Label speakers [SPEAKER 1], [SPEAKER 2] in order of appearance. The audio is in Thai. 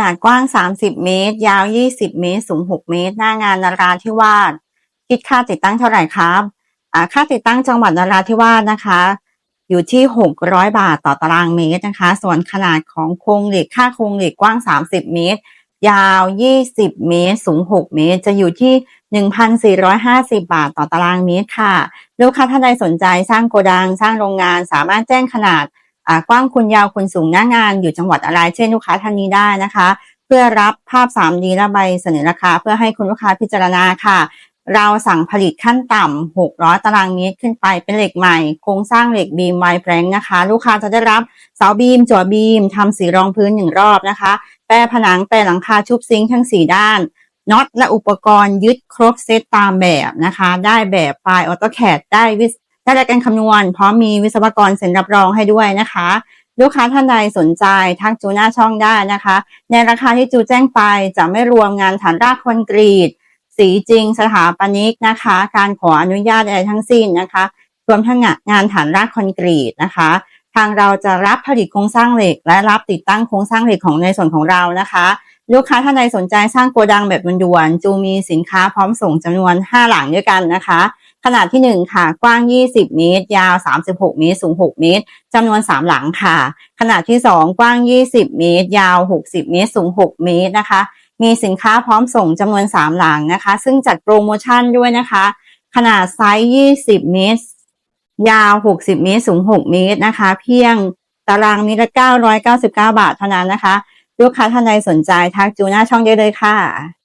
[SPEAKER 1] นาดกว้าง 30 เมตร ยาว 20 เมตร สูง 6 เมตร หน้างานนราธิวาสคิดค่าติดตั้งเท่าไหร่ครับอ่าค่าติดตั้งจังหวัดนราธิวาสนะคะ อยู่ที่ 600 บาทต่อตารางเมตรนะคะ ส่วนขนาดของโครงเหล็กค่าโครงเหล็กกว้าง 30 เมตร ยาว 20 เมตร สูง 6 เมตร จะอยู่ที่ 1,450 บาทต่อตารางเมตรค่ะ ลูกค้าท่านใดสนใจสร้างโกดัง สร้างโรงงาน สามารถแจ้งขนาด กว้างคุณยาวคุณสูงหน้างานอยู่จังหวัดอะไร เช่นลูกค้าท่านนี้ได้นะคะ เพื่อรับภาพ 3D และใบเสนอราคา เพื่อให้คุณลูกค้าพิจารณาค่ะ เราสั่งผลิตขั้นต่ำ600 ตารางเมตรขึ้นไปเป็นเหล็กใหม่ โครงสร้างเหล็กบีมไวแฟรงนะคะ ลูกค้าจะได้รับเสาบีมจั่วบีมทำสีรองพื้นหนึ่งรอบนะคะ แปรผนังแปรหลังคาชุบซิงค์ทั้ง 4 ด้านน็อตและอุปกรณ์ยึดครบเซตตามแบบนะคะ ได้แบบไฟล์ AutoCAD ได้วิศ ได้ายการคำนวณ พร้อมมีวิศวกรเซ็นรับรองให้ด้วยนะคะ ลูกค้าท่านใดสนใจทักจูหน้าช่องได้นะคะ ในราคาที่จูแจ้งไปจะไม่รวมงานฐานรากคอนกรีต สีจริง สถาปนิกนะคะ การขออนุญาตอะไรทั้งสิ้นนะคะ รวมทั้งงานฐานรากคอนกรีตนะคะทางเราจะรับผลิตโครงสร้างเหล็ก และรับติดตั้งโครงสร้างเหล็กของในส่วนของเรานะคะ ลูกค้าท่านใดสนใจสร้างโกดังแบบด่วนๆจูมีสินค้าพร้อมส่งจำนวน 5 หลังด้วยกันนะคะ ขนาดที่ 1 ค่ะ กว้าง 20 เมตร ยาว 36 เมตร สูง 6 เมตรจำนวน 3 หลังค่ะ ขนาดที่ 2 กว้าง 20 เมตร ยาว 60 เมตร สูง 6 เมตรนะคะ มีสินค้าพร้อมส่งจำนวน 3 หลังนะคะ ซึ่งจัดโปรโมชั่นด้วยนะคะ ขนาดไซส์ 20 เมตร ยาว 60 เมตร สูง 6 เมตรนะคะ เพียงตารางเมตรละ 999 บาทเท่านั้นนะคะ ลูกค้าท่านใดสนใจทักจูหน้าช่องได้เลยค่ะ